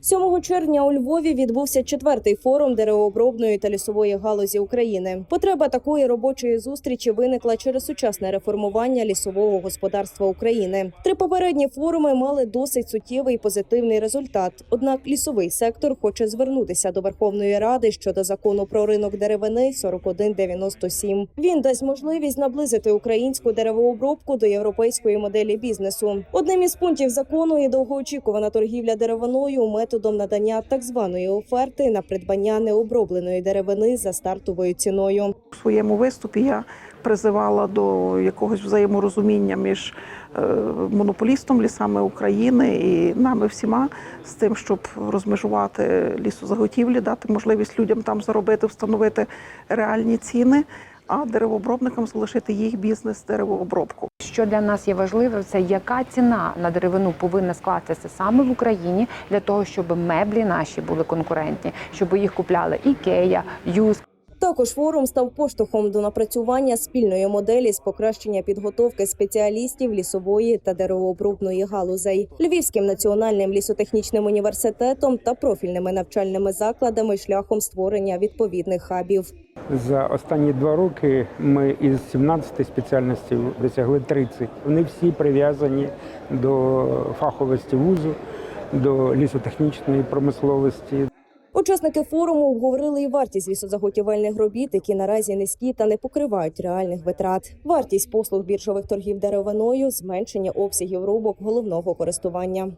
7 червня у Львові відбувся четвертий форум деревообробної та лісової галузі України. Потреба такої робочої зустрічі виникла через сучасне реформування лісового господарства України. Три попередні форуми мали досить суттєвий і позитивний результат. Однак лісовий сектор хоче звернутися до Верховної Ради щодо закону про ринок деревини 4197. Він дасть можливість наблизити українську деревообробку до європейської моделі бізнесу. Одним із пунктів закону є довгоочікувана торгівля деревиною методом надання так званої оферти на придбання необробленої деревини за стартовою ціною. У своєму виступі я призивала до якогось взаєморозуміння між е, монополістом лісами України і нами всіма з тим, щоб розмежувати лісозаготівлі, дати можливість людям там заробити, встановити реальні ціни, а деревообробникам залишити їх бізнес деревообробку. Що для нас є важливо, це яка ціна на деревину повинна скластися саме в Україні для того, щоб меблі наші були конкурентні, щоб їх купляли Ікея, Юз. Також форум став поштовхом до напрацювання спільної моделі з покращення підготовки спеціалістів лісової та деревообробної галузей Львівським національним лісотехнічним університетом та профільними навчальними закладами шляхом створення відповідних хабів. За останні два роки ми із 17 спеціальностей досягли 30. Вони всі прив'язані до фаховості вузу, до лісотехнічної промисловості, Учасники форуму обговорили і вартість лісозаготівельних робіт, які наразі низькі та не покривають реальних витрат. Вартість послуг біржових торгів деревиною, зменшення обсягів рубок головного користування.